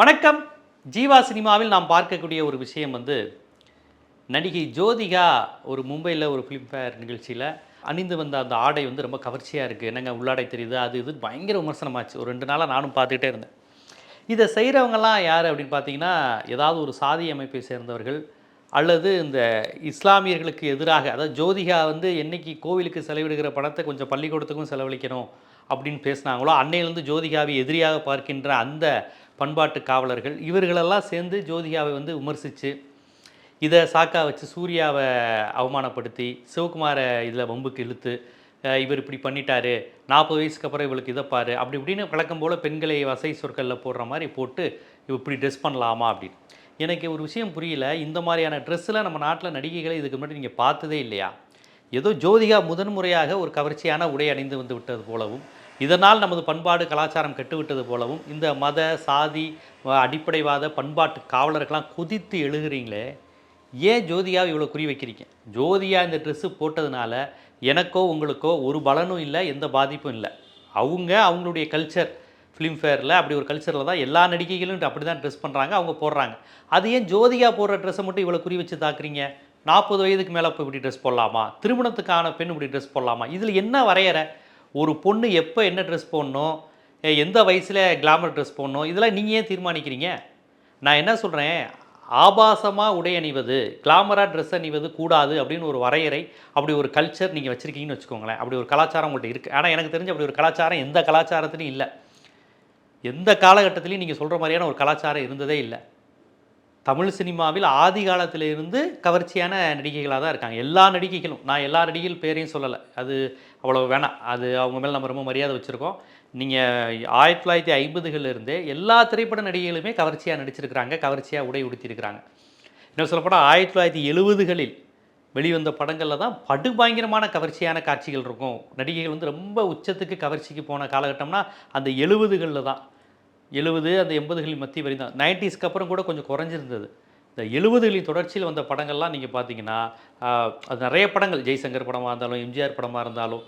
வணக்கம். ஜீவா சினிமாவில் நாம் பார்க்கக்கூடிய ஒரு விஷயம் வந்து நடிகை ஜோதிகா ஒரு மும்பையில் ஒரு ஃபிலிம்ஃபேர் நிகழ்ச்சியில் அணிந்து வந்த அந்த ஆடை வந்து ரொம்ப கவர்ச்சியாக இருக்குது என்னங்க உள்ளாடை தெரியுது? அது இது பயங்கர விமர்சனமாச்சு. ஒரு ரெண்டு நாளாக நானும் பார்த்துக்கிட்டே இருந்தேன். இதை செய்கிறவங்கலாம் யார் அப்படின்னு பார்த்தீங்கன்னா ஏதாவது ஒரு சாதி அமைப்பை சேர்ந்தவர்கள் அல்லது இந்த இஸ்லாமியர்களுக்கு எதிராக அதாவது ஜோதிகா வந்து என்னைக்கு கோவிலுக்கு செலவிடுகிற பணத்தை கொஞ்சம் பள்ளிக்கூடத்துக்கும் செலவழிக்கணும் அப்படின்னு பேசினாங்களோ அன்னையிலேருந்து ஜோதிகாவை எதிரியாக பார்க்கின்ற அந்த பண்பாட்டு காவலர்கள் இவர்களெல்லாம் சேர்ந்து ஜோதிகாவை வந்து விமர்சித்து இதை சாக்கா வச்சு சூர்யாவை அவமானப்படுத்தி சிவகுமாரை இதில் வம்புக்கு இழுத்து இவர் இப்படி பண்ணிட்டாரு நாற்பது வயசுக்கு அப்புறம் இவளுக்கு இதை பாரு அப்படி இப்படின்னு வழக்கம் போல் பெண்களை வசை சொற்களில் போடுற மாதிரி போட்டு இவ இப்படி ட்ரெஸ் பண்ணலாமா அப்படின்னு. எனக்கு ஒரு விஷயம் புரியல இந்த மாதிரியான ட்ரெஸ்ஸில் நம்ம நாட்டில் நடிகைகளை இதுக்கு முன்னாடி நீங்கள் பார்த்ததே இல்லையா? ஏதோ ஜோதிகா முதன்முறையாக ஒரு கவர்ச்சியான உடை அணிந்து வந்து விட்டது போலவும் இதனால் நமது பண்பாடு கலாச்சாரம் கெட்டுவிட்டது போலவும் இந்த மத சாதி அடிப்படைவாத பண்பாட்டு காவலர்கள்லாம் குதித்து எழுகிறீங்களே ஏன் ஜோதியாக இவ்வளோ குறி வைக்கிறீங்க? ஜோதியாக இந்த ட்ரெஸ்ஸு போட்டதுனால எனக்கோ உங்களுக்கோ ஒரு பலனும் இல்லை எந்த பாதிப்பும் இல்லை. அவங்க அவங்களுடைய கல்ச்சர் ஃபிலிம்ஃபேரில் அப்படி ஒரு கல்ச்சரில் தான் எல்லா நடிகைகளும் அப்படி தான் ட்ரெஸ் பண்ணுறாங்க அவங்க போடுறாங்க. அது ஏன் ஜோதியா போடுற ட்ரெஸ்ஸை மட்டும் இவ்வளோ குறி வச்சு தாக்குறீங்க? நாற்பது வயதுக்கு மேலே இப்போ இப்படி ட்ரெஸ் போடலாமா? திருமணத்துக்கான பெண் இப்படி ட்ரெஸ் போடலாமா? இதில் என்ன வரையறை? ஒரு பொண்ணு எப்போ என்ன ட்ரெஸ் போடணும் எந்த வயசில் கிளாமர் ட்ரெஸ் போடணும் இதெல்லாம் நீங்கள் ஏன் தீர்மானிக்கிறீங்க? நான் என்ன சொல்கிறேன் ஆபாசமாக உடை அணிவது கிளாமராக ட்ரெஸ் அணிவது கூடாது அப்படின்னு ஒரு வரையறை அப்படி ஒரு கல்ச்சர் நீங்கள் வச்சுருக்கீங்கன்னு வச்சுக்கோங்களேன். அப்படி ஒரு கலாச்சாரம் உங்கள்கிட்ட இருக்குது ஆனால் எனக்கு தெரிஞ்ச அப்படி ஒரு கலாச்சாரம் எந்த கலாச்சாரத்துலையும் இல்லை. எந்த காலகட்டத்திலையும் நீங்கள் சொல்கிற மாதிரியான ஒரு கலாச்சாரம் இருந்ததே இல்லை. தமிழ் சினிமாவில் ஆதி காலத்தில் இருந்து கவர்ச்சியான நடிகைகளாக தான் இருக்காங்க. எல்லா நடிகைகளும் நான் எல்லா நடிகைகள் பேரையும் சொல்லலை. அது அவ்வளோ வேணாம். அது அவங்க மேலே நம்ம ரொம்ப மரியாதை வச்சுருக்கோம். நீங்கள் ஆயிரத்தி தொள்ளாயிரத்தி ஐம்பதுகளிலிருந்தே எல்லா திரைப்பட நடிகைகளுமே கவர்ச்சியாக நடிச்சிருக்கிறாங்க கவர்ச்சியாக உடை உடுத்தியிருக்கிறாங்க. இன்னும் சொல்லப்போனால் ஆயிரத்தி தொள்ளாயிரத்தி எழுபதுகளில் வெளிவந்த படங்களில் தான் படுபயங்கரமான கவர்ச்சியான காட்சிகள் இருக்கும். நடிகைகள் வந்து ரொம்ப உச்சத்துக்கு கவர்ச்சிக்கு போன காலகட்டம்னா அந்த எழுபதுகளில் தான். எழுபது அந்த எண்பதுகளின் மத்திய வரை தான். நைன்டிஸ்க்கு அப்புறம் கூட கொஞ்சம் குறைஞ்சிருந்தது. இந்த எழுபதுகளின் தொடர்ச்சியில் வந்த படங்கள்லாம் நீங்கள் பார்த்தீங்கன்னா அது நிறைய படங்கள். ஜெய்சங்கர் படமாக இருந்தாலும் எம்ஜிஆர் படமாக இருந்தாலும்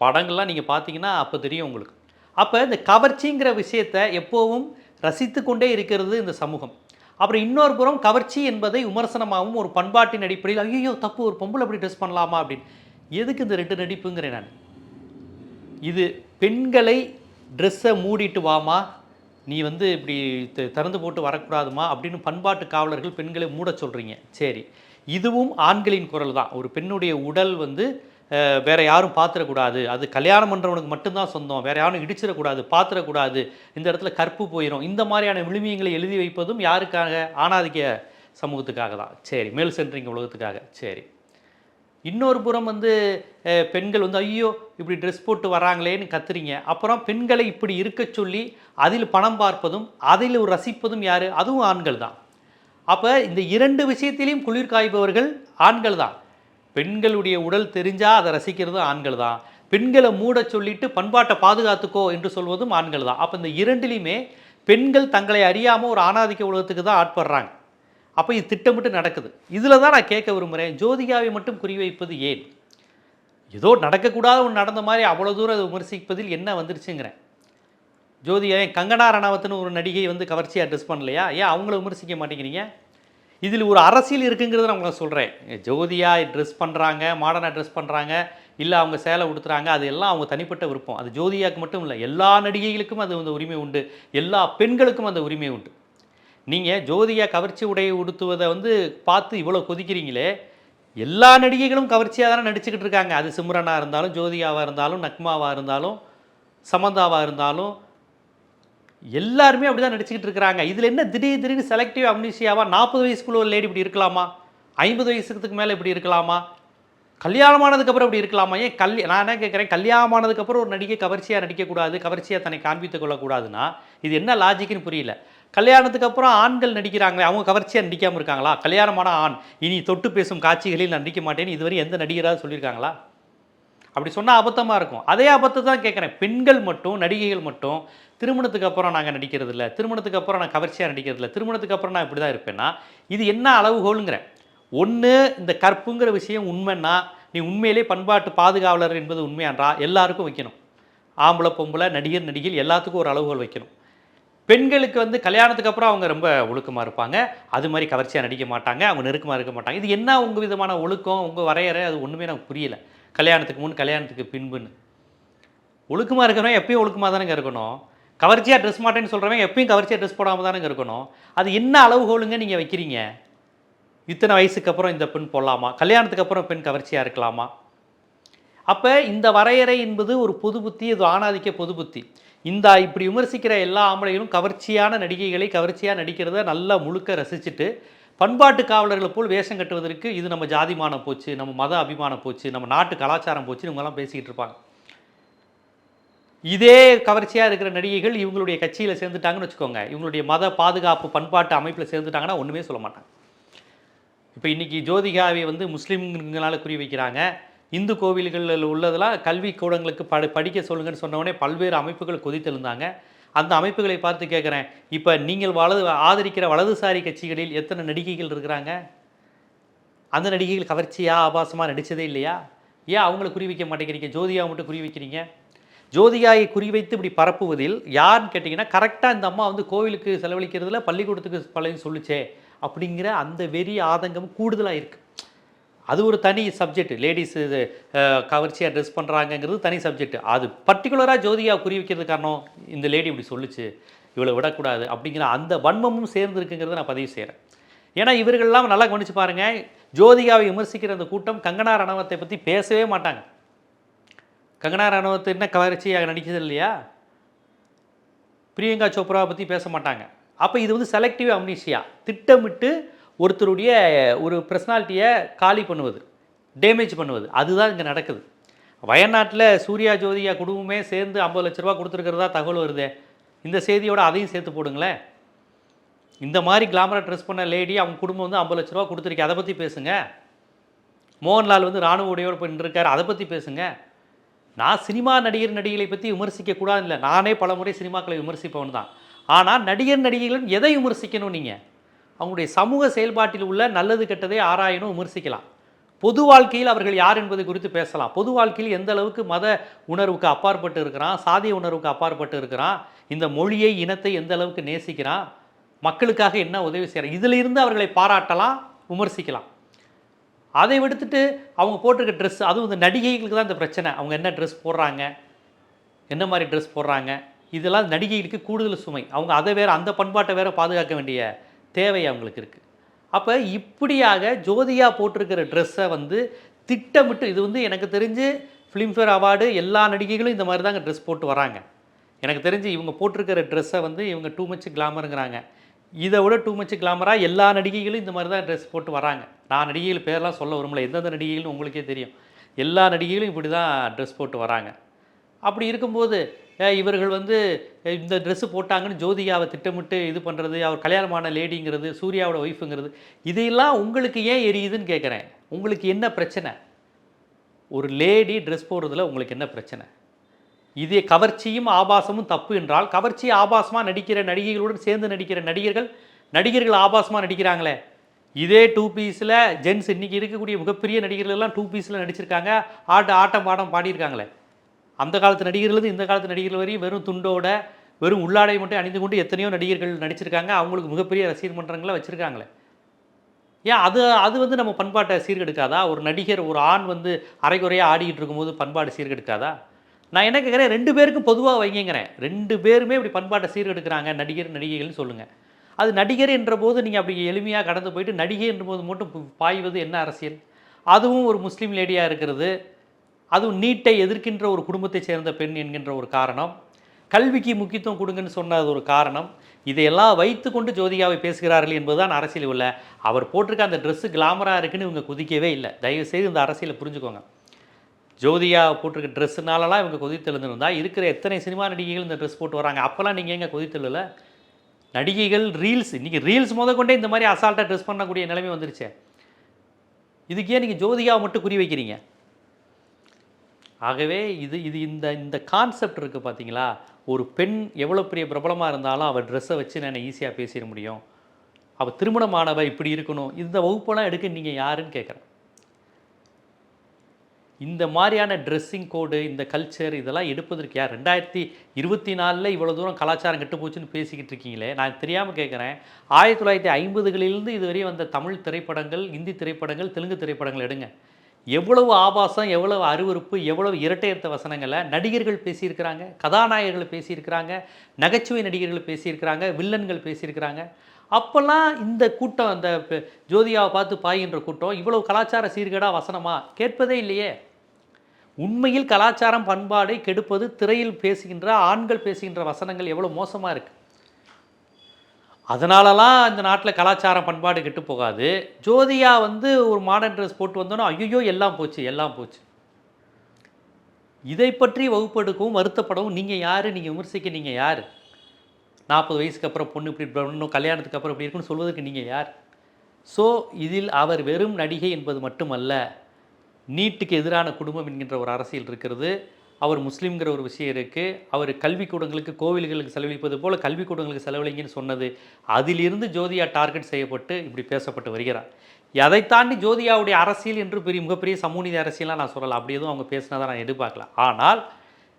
படங்கள்லாம் நீங்கள் பார்த்தீங்கன்னா அப்போ தெரியும் உங்களுக்கு. அப்போ இந்த கவர்ச்சிங்கிற விஷயத்தை எப்போவும் ரசித்து கொண்டே இருக்கிறது இந்த சமூகம். அப்புறம் இன்னொரு புறம் கவர்ச்சி என்பதை விமர்சனமாகவும் ஒரு பண்பாட்டின் அடிப்படையில் ஐயோ தப்பு ஒரு பொம்பளை அப்படி ட்ரெஸ் பண்ணலாமா அப்படின்னு. எதுக்கு இந்த ரெண்டு நடிப்புங்கிறேன் நான். இது பெண்களை ட்ரெஸ்ஸை மூடிட்டு வாமா நீ வந்து இப்படி த- திறந்து போட்டு வரக்கூடாதுமா அப்படின்னு பண்பாட்டு காவலர்கள் பெண்களை மூட சொல்கிறீங்க சரி. இதுவும் ஆண்களின் குரல் தான். ஒரு பெண்ணுடைய உடல் வந்து வேற யாரும் பார்த்துடக்கூடாது அது கல்யாணம் பண்ணுறவனுக்கு மட்டும்தான் சொந்தம். வேற யாரும் இடிச்சிடக்கூடாது பார்த்துடக்கூடாது இந்த இடத்துல கற்பு போயிடும் இந்த மாதிரியான விழுமியங்களை எழுதி வைப்பதும் யாருக்காக? ஆணாதிக்க சமூகத்துக்காக தான். சரி. மேல் சென்றிங்க உலகத்துக்காக. சரி. இன்னொரு புறம் வந்து பெண்கள் வந்து ஐயோ இப்படி ட்ரெஸ் போட்டு வராங்களேன்னு கத்துறீங்க. அப்புறம் பெண்களை இப்படி இருக்க சொல்லி அதில் பணம் பார்ப்பதும் அதில் ஒரு ரசிப்பதும் யார்? அதுவும் ஆண்கள் தான். அப்போ இந்த இரண்டு விஷயத்திலையும் குளிர் காய்பவர்கள் ஆண்கள் தான். பெண்களுடைய உடல் தெரிஞ்சால் அதை ரசிக்கிறதும் ஆண்கள் தான். பெண்களை மூட சொல்லிட்டு பண்பாட்டை பாதுகாத்துக்கோ என்று சொல்வதும் ஆண்கள் தான். அப்போ இந்த இரண்டிலையுமே பெண்கள் தங்களை அறியாமல் ஒரு ஆணாதிக்க உலகத்துக்கு தான் ஆட்படுறாங்க. அப்போ இது திட்டமிட்டு நடக்குது. இதில் தான் நான் கேட்க விரும்புகிறேன் ஜோதிகாவை மட்டும் குறிவைப்பது ஏன்? ஏதோ நடக்கக்கூடாத ஒன்று நடந்த மாதிரி அவ்வளோ தூரம் அதை விமர்சிப்பதில் என்ன வந்துருச்சுங்கிறேன். ஜோதிகா ஏன் கங்கனா ரணாவத்னு ஒரு நடிகை வந்து கவர்ச்சியாக ட்ரெஸ் பண்ணலையா? ஏன் அவங்கள விமர்சிக்க மாட்டேங்கிறீங்க? இதில் ஒரு அரசியல் இருக்குங்கிறத நான் உங்களை சொல்கிறேன் ஜோதியா ட்ரெஸ் பண்ணுறாங்க மாடர்னாக ட்ரெஸ் பண்ணுறாங்க இல்லை அவங்க சேலை உடுத்துறாங்க அது எல்லாம் அவங்க தனிப்பட்ட விருப்பம். அது ஜோதியாவுக்கு மட்டும் இல்லை எல்லா நடிகைகளுக்கும் அது அந்த உரிமை உண்டு எல்லா பெண்களுக்கும் அந்த உரிமை உண்டு. நீங்கள் ஜோதிகா கவர்ச்சி உடையை உடுத்துவதை வந்து பார்த்து இவ்வளோ கொதிக்கிறீங்களே எல்லா நடிகைகளும் கவர்ச்சியாக தானே நடிச்சுக்கிட்டு இருக்காங்க. அது சிம்ரனாக இருந்தாலும் ஜோதியாவாக இருந்தாலும் நக்மாவாக இருந்தாலும் சமந்தாவாக இருந்தாலும் எல்லாருமே அப்படி தான் நடிச்சுக்கிட்டு இருக்கிறாங்க. இதில் என்ன திடீர் திடீர்னு செலக்டிவ் அம்னிஷியாவாக நாற்பது வயசுக்குள்ள ஒரு லேடி இப்படி இருக்கலாமா? ஐம்பது வயசுக்கு மேலே இப்படி இருக்கலாமா? கல்யாணம் ஆனதுக்கப்புறம் இப்படி இருக்கலாமா? ஏன் கல்யா நான் என்ன கேட்குறேன்? கல்யாணம் ஆனதுக்கப்புறம் ஒரு நடிகை கவர்ச்சியாக நடிக்கக்கூடாது கவர்ச்சியாக தன்னை காண்பித்துக் கொள்ளக்கூடாதுன்னா இது என்ன லாஜிக்குன்னு புரியல. கல்யாணத்துக்கு அப்புறம் ஆண்கள் நடிக்கிறாங்களே அவங்க கவர்ச்சியாக நடிக்காமல் இருக்காங்களா? கல்யாணமான ஆண் இனி தொட்டு பேசும் காட்சிகளில் நான் நடிக்க மாட்டேன்னு இதுவரை எந்த நடிகராக சொல்லியிருக்காங்களா? அப்படி சொன்னால் அபத்தமாக இருக்கும். அதே அபத்தை தான் கேட்குறேன். பெண்கள் மட்டும் நடிகைகள் மட்டும் திருமணத்துக்கு அப்புறம் நாங்கள் நடிக்கிறது இல்லை திருமணத்துக்கு அப்புறம் நான் கவர்ச்சியாக நடிக்கிறது இல்லை திருமணத்துக்கு அப்புறம் நான் இப்படி தான் இருப்பேன்னா இது என்ன அளவுகோலுங்கிறேன். ஒன்று இந்த கற்புங்கிற விஷயம் உண்மைன்னா நீ உண்மையிலே பண்பாட்டு பாதுகாவலர் என்பது உண்மையான்றா? எல்லாருக்கும் வைக்கணும். ஆம்பளை பொம்பளை நடிகர் நடிகைகள் எல்லாத்துக்கும் ஒரு அளவுகோல் வைக்கணும். பெண்களுக்கு வந்து கல்யாணத்துக்கு அப்புறம் அவங்க ரொம்ப ஒழுக்கமாக இருப்பாங்க. அது மாதிரி கவர்ச்சியாக நடிக்க மாட்டாங்க. அவங்க நெருக்கமாக இருக்க மாட்டாங்க. இது என்ன உங்கள் விதமான ஒழுக்கம்? உங்கள் வரையறை? அது ஒன்றுமே எனக்கு புரியல. கல்யாணத்துக்கு முன் கல்யாணத்துக்கு பின்புன்னு. ஒழுக்கமாக இருக்கிறவன் எப்பயும் ஒழுக்கமாக தானேங்க இருக்கணும். கவர்ச்சியாக ட்ரெஸ் மாட்டேன்னு சொல்கிறவன் எப்பயும் கவர்ச்சியாக ட்ரெஸ் போடாமல் தானேங்க இருக்கணும். அது என்ன அளவுகோலுங்க நீங்கள் வைக்கிறீங்க? இத்தனை வயசுக்கு அப்புறம் இந்த பெண் போடலாமா? கல்யாணத்துக்கு அப்புறம் பெண் கவர்ச்சியாக இருக்கலாமா? அப்போ இந்த வரையறை என்பது ஒரு பொது புத்தி இது ஆணாதிக்க பொது புத்தி. இந்த இப்படி விமர்சிக்கிற எல்லா ஆம்பளைகளும் கவர்ச்சியான நடிகைகளை கவர்ச்சியாக நடிக்கிறத நல்லா முழுக்க ரசிச்சுட்டு பண்பாட்டு காவலர்களை போல் வேஷம் கட்டுவதற்கு இது நம்ம ஜாதிமானம் போச்சு நம்ம மத அபிமானம் போச்சு நம்ம நாட்டு கலாச்சாரம் போச்சு இவங்கெல்லாம் பேசிக்கிட்டு இருப்பாங்க. இதே கவர்ச்சியாக இருக்கிற நடிகைகள் இவங்களுடைய கட்சியில் சேர்ந்துட்டாங்கன்னு வச்சுக்கோங்க. இவங்களுடைய மத பாதுகாப்பு பண்பாட்டு அமைப்பில் சேர்ந்துட்டாங்கன்னா ஒன்றுமே சொல்ல மாட்டாங்க. இப்போ இன்றைக்கி ஜோதிகாவை வந்து முஸ்லீம்களால் குறி வைக்கிறாங்க இந்து கோவில்களில் உள்ளதெல்லாம் கல்வி கூடங்களுக்கு படி படிக்க சொல்லுங்கன்னு சொன்னவொடனே பல்வேறு அமைப்புகள் கொதித்தெழுந்தாங்க. அந்த அமைப்புகளை பார்த்து கேட்குறேன். இப்போ நீங்கள் வலது ஆதரிக்கிற வலதுசாரி கட்சிகளில் எத்தனை நடிகைகள் இருக்கிறாங்க? அந்த நடிகைகள் கவர்ச்சியாக ஆபாசமாக நடித்ததே இல்லையா? ஏன் அவங்கள குறி வைக்க மாட்டேங்கிறீங்க? ஜோதியா மட்டும் குறி வைக்கிறீங்க? ஜோதிகாயை குறிவைத்து இப்படி பரப்புவதில் யாருன்னு கேட்டிங்கன்னா கரெக்டாக இந்த அம்மா வந்து கோவிலுக்கு செலவழிக்கிறதுல பள்ளிக்கூடத்துக்கு பழைய சொல்லுச்சே அப்படிங்கிற அந்த வெறி ஆதங்கம் கூடுதலாக இருக்குது அது ஒரு தனி சப்ஜெக்ட் லேடிஸ் இது கவர்ச்சியாக ட்ரெஸ் பண்ணுறாங்கங்கிறது தனி சப்ஜெக்ட் அது பர்டிகுலராக ஜோதிகா குறி வைக்கிறது காரணம் இந்த லேடி இப்படி சொல்லுச்சு இவ்வளோ விடக்கூடாது அப்படிங்கிற அந்த வன்மமும் சேர்ந்துருக்குங்கிறத நான் பதிவு செய்கிறேன் ஏன்னா இவர்கள்லாம் நல்லா கவனிச்சு பாருங்கள் ஜோதிகாவை விமர்சிக்கிற அந்த கூட்டம் கங்கனா ரணவத்தை பற்றி பேசவே மாட்டாங்க. கங்கனா ரணவத்தை என்ன கவர்ச்சியாக நடிச்சது இல்லையா? பிரியங்கா சோப்ராவை பற்றி பேச மாட்டாங்க. அப்போ இது வந்து செலக்டிவ் அம்னிஷியா திட்டமிட்டு ஒருத்தருடைய ஒரு பர்சனாலிட்டியை காலி பண்ணுவது டேமேஜ் பண்ணுவது அதுதான் இங்கே நடக்குது. வயநாட்டில் சூர்யா ஜோதியா குடும்பமே சேர்ந்து ஐம்பது லட்ச ரூபா கொடுத்துருக்கிறதா தகவல் வருதே. இந்த செய்தியோட அதையும் சேர்த்து போடுங்களேன். இந்த மாதிரி கிளாமராக ட்ரெஸ் பண்ண லேடி அவங்க குடும்பம் வந்து ஐம்பது லட்ச ரூபா கொடுத்துருக்கு. அதை பற்றி பேசுங்க. மோகன்லால் வந்து ராணுவ உடையோடு போய் நின்றுருக்காரு அதை பற்றி பேசுங்க. நான் சினிமா நடிகர் நடிகைகளை பற்றி விமர்சிக்கக்கூடாது இல்லை. நானே பல முறை சினிமாக்களை விமர்சிப்பவன் தான். ஆனால் நடிகர் நடிகைகளும் எதை விமர்சிக்கணும் நீங்கள் அவங்களுடைய சமூக செயல்பாட்டில் உள்ள நல்லது கெட்டதை ஆராயணும் விமர்சிக்கலாம். பொது வாழ்க்கையில் அவர்கள் யார் என்பது குறித்து பேசலாம். பொது வாழ்க்கையில் எந்த அளவுக்கு மத உணர்வுக்கு அப்பாற்பட்டு இருக்கிறான் சாதிய உணர்வுக்கு அப்பாற்பட்டு இருக்கிறான் இந்த மொழியை இனத்தை எந்த அளவுக்கு நேசிக்கிறான் மக்களுக்காக என்ன உதவி செய்கிறான் இதில் இருந்து அவர்களை பாராட்டலாம் விமர்சிக்கலாம். அதை விடுத்துட்டு அவங்க போட்டிருக்க ட்ரெஸ் அதுவும் இந்த நடிகைகளுக்கு தான் இந்த பிரச்சனை. அவங்க என்ன ட்ரெஸ் போடுறாங்க என்ன மாதிரி ட்ரெஸ் போடுறாங்க இதெல்லாம் நடிகைகளுக்கு கூடுதல் சுமை. அவங்க அதை வேறு அந்த பண்பாட்டை வேற பாதுகாக்க வேண்டிய தேவை அவங்களுக்கு இருக்குது அப்போ இப்படியாக ஜோதியா போட்டிருக்கிற ட்ரெஸ்ஸை வந்து திட்டமிட்டு இது வந்து எனக்கு தெரிஞ்சு ஃபிலிம்ஃபேர் அவார்டு எல்லா நடிகைகளும் இந்த மாதிரி தாங்க ட்ரெஸ் போட்டு வராங்க. எனக்கு தெரிஞ்சு இவங்க போட்டிருக்கிற ட்ரெஸ்ஸை வந்து இவங்க டூ மச் கிளாமருங்கிறாங்க இதை விட டூ மச் கிளாமராக எல்லா நடிகைகளும் இந்த மாதிரி தான் ட்ரெஸ் போட்டு வராங்க. நான் நடிகைகள் பேரெலாம் சொல்ல விரும்பல. எந்தெந்த நடிகைகளும் உங்களுக்கே தெரியும். எல்லா நடிகைகளும் இப்படி தான் ட்ரெஸ் போட்டு வராங்க. அப்படி இருக்கும்போது இவர்கள் வந்து இந்த ட்ரெஸ்ஸு போட்டாங்கன்னு ஜோதிகாவை திட்டமிட்டு இது பண்ணுறது அவர் கல்யாணமான லேடிங்கிறது சூர்யாவோட ஒய்ஃபுங்கிறது இதையெல்லாம் உங்களுக்கு ஏன் எரியுதுன்னு கேட்குறேன் உங்களுக்கு என்ன பிரச்சனை? ஒரு லேடி ட்ரெஸ் போடுறதுல உங்களுக்கு என்ன பிரச்சனை? இதே கவர்ச்சியும் ஆபாசமும் தப்பு என்றால் கவர்ச்சி ஆபாசமாக நடிக்கிற நடிகைகளுடன் சேர்ந்து நடிக்கிற நடிகர்கள் நடிகர்கள் ஆபாசமாக நடிக்கிறாங்களே. இதே டூ பீஸில் ஜென்ஸ் இன்றைக்கி இருக்கக்கூடிய மிகப்பெரிய நடிகர்கள்லாம் டூ பீஸில் நடிச்சிருக்காங்க. ஆட்ட ஆட்டம் பாடம் பாடியிருக்காங்களே. அந்த காலத்து நடிகர்கள் இந்த காலத்து நடிகர்கள் வரையும் வெறும் துண்டோட வெறும் உள்ளாடை மட்டும் அணிந்து கொண்டு எத்தனையோ நடிகர்கள் நடிச்சிருக்காங்க. அவங்களுக்கு மிகப்பெரிய ரசிகர் மன்றங்களை வச்சுருக்காங்களே. ஏன் அது அது வந்து நம்ம பண்பாட்டை சீர்கெடுக்காதா? ஒரு நடிகர் ஒரு ஆண் வந்து அரைக்குறையாக ஆடிக்கிட்டு இருக்கும்போது பண்பாடு சீர்கெடுக்காதா? நான் என்ன கேட்குறேன்? ரெண்டு பேருக்கும் பொதுவாக வைங்கிறேன் ரெண்டு பேருமே இப்படி பண்பாட்டை சீர்கெடுக்கிறாங்க. நடிகர் நடிகைகள்னு சொல்லுங்கள் அது நடிகர் என்ற போது நீங்கள் அப்படி எளிமையாக கடந்து போயிட்டு நடிகை என்ற போது மட்டும் பாய்வது என்ன அரசியல்? அதுவும் ஒரு முஸ்லீம் லேடியாக இருக்கிறது. அதுவும் நீட்டை எதிர்க்கின்ற ஒரு குடும்பத்தை சேர்ந்த பெண் என்கின்ற ஒரு காரணம். கல்விக்கு முக்கியத்துவம் கொடுங்கன்னு சொன்னது ஒரு காரணம். இதையெல்லாம் வைத்துக்கொண்டு ஜோதிகாவை பேசுகிறார்கள் என்பதுதான் அரசியல் உள்ள. அவர் போட்டிருக்க அந்த ட்ரெஸ்ஸு கிளாமராக இருக்குன்னு இவங்க குதிக்கவே இல்லை. தயவுசெய்து இந்த அரசியலை புரிஞ்சுக்கோங்க. ஜோதியா போட்டிருக்க ட்ரெஸ்ஸுனாலலாம் இவங்க கொதித்தெழுந்திருந்தா இருக்கிற எத்தனை சினிமா நடிகைகள் இந்த ட்ரெஸ் போட்டு வராங்க? அப்போல்லாம் நீங்கள் எங்கே கொதித்தெழுல நடிகைகள் ரீல்ஸ் இன்றைக்கி ரீல்ஸ் முத கொண்டே இந்த மாதிரி அசால்ட்டாக ட்ரெஸ் பண்ணக்கூடிய நிலைமை வந்துருச்சு. இதுக்கே நீங்கள் ஜோதிகாவை மட்டும் குறி வைக்கிறீங்க ஆகவே இது இது இந்த இந்த கான்செப்ட் இருக்குது பார்த்தீங்களா ஒரு பெண் எவ்வளோ பெரிய பிரபலமாக இருந்தாலும் அவள் ட்ரெஸ்ஸை வச்சு நான் ஈஸியாக பேசிட முடியும். அவள் திருமணமானவ இப்படி இருக்கணும். இந்த வகுப்பெல்லாம் எடுக்க நீங்கள் யாருன்னு கேட்குறேன் இந்த மாதிரியான ட்ரெஸ்ஸிங் கோடு இந்த கல்ச்சர் இதெல்லாம் எடுப்பதற்கு யார்? ரெண்டாயிரத்தி இருபத்தி நாலில் இவ்வளோ தூரம் கலாச்சாரம் கெட்டு போச்சுன்னு பேசிக்கிட்டு இருக்கீங்களே. நான் தெரியாமல் கேட்குறேன் ஆயிரத்தி தொள்ளாயிரத்தி ஐம்பதுகளிலிருந்து இதுவரை வந்த தமிழ் திரைப்படங்கள் இந்தி திரைப்படங்கள் தெலுங்கு திரைப்படங்கள் எடுங்க. எவ்வளவு ஆபாசம் எவ்வளவு அருவருப்பு எவ்வளவு இரட்டையர்த்த வசனங்களை நடிகர்கள் பேசியிருக்கிறாங்க கதாநாயகர்கள் பேசியிருக்கிறாங்க நகைச்சுவை நடிகர்கள் பேசியிருக்கிறாங்க வில்லன்கள் பேசியிருக்கிறாங்க. அப்போல்லாம் இந்த கூட்டம் அந்த ஜோதியாவை பார்த்து பாய்கின்ற கூட்டம் இவ்வளவு கலாச்சார சீர்கேடாக வசனமா? கேட்பதே இல்லையே. உண்மையில் கலாச்சாரம் பண்பாடை கெடுப்பது திரையில் பேசுகின்ற ஆண்கள் பேசுகின்ற வசனங்கள் எவ்வளோ மோசமாக இருக்குது அதனாலலாம் இந்த நாட்டில் கலாச்சாரம் பண்பாடு கெட்டு போகாது. ஜோதியா வந்து ஒரு மாடர்ன் ட்ரெஸ் போட்டு வந்தோன்னா ஐயோ எல்லாம் போச்சு எல்லாம் போச்சு. இதை பற்றி வகுப்பெடுக்கவும் வருத்தப்படவும் நீங்கள் யார் நீங்கள் விமர்சிக்க நீங்கள் யார்? நாற்பது வயசுக்கு அப்புறம் பொண்ணு இப்படி பண்ணணும் கல்யாணத்துக்கு அப்புறம் இப்படி இருக்குன்னு சொல்வதற்கு நீங்கள் யார்? ஸோ இதில் அவர் வெறும் நடிகை என்பது மட்டுமல்ல நீட்டுக்கு எதிரான குடும்பம் என்கின்ற ஒரு அரசியல் இருக்கிறது. அவர் முஸ்லீம்ங்கிற ஒரு விஷயம் இருக்குது அவர் கல்விக்கூடங்களுக்கு கோவில்களுக்கு செலவழிப்பது போல் கல்விக்கூடங்களுக்கு செலவழிங்கன்னு சொன்னது அதிலிருந்து ஜோதியா டார்கெட் செய்யப்பட்டு இப்படி பேசப்பட்டு வருகிறார். அதை தாண்டி ஜோதியாவுடைய அரசியல் என்று பெரிய மிகப்பெரிய சமூகநீதி அரசியலாக நான் சொல்லலாம் அப்படி எதுவும் அவங்க பேசினதை நான் எதிர்பார்க்கல. ஆனால்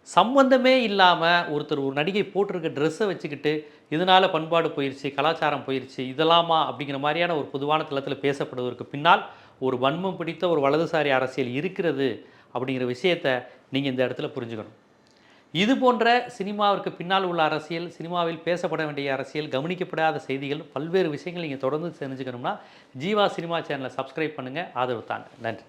சம்பந்தமே இல்லாமல் ஒருத்தர் ஒரு நடிகை போட்டிருக்க ட்ரெஸ்ஸை வச்சுக்கிட்டு இதனால் பண்பாடு போயிடுச்சு கலாச்சாரம் போயிடுச்சு இதெல்லாமா அப்படிங்கிற மாதிரியான ஒரு பொதுவான தளத்தில் பேசப்படுவதற்கு பின்னால் ஒரு வன்மம் பிடித்த ஒரு வலதுசாரி அரசியல் இருக்கிறது. அப்படிங்கிற விஷயத்தை நீங்கள் இந்த இடத்துல புரிஞ்சுக்கணும். இது போன்ற சினிமாவிற்கு பின்னால் உள்ள அரசியல் சினிமாவில் பேசப்பட வேண்டிய அரசியல் கவனிக்கப்படாத செய்திகள் பல்வேறு விஷயங்கள் நீங்கள் தொடர்ந்து தெரிஞ்சுக்கணும்னா ஜீவா சினிமா சேனலை சப்ஸ்கிரைப் பண்ணுங்கள் ஆதரவு தாங்க. நன்றி.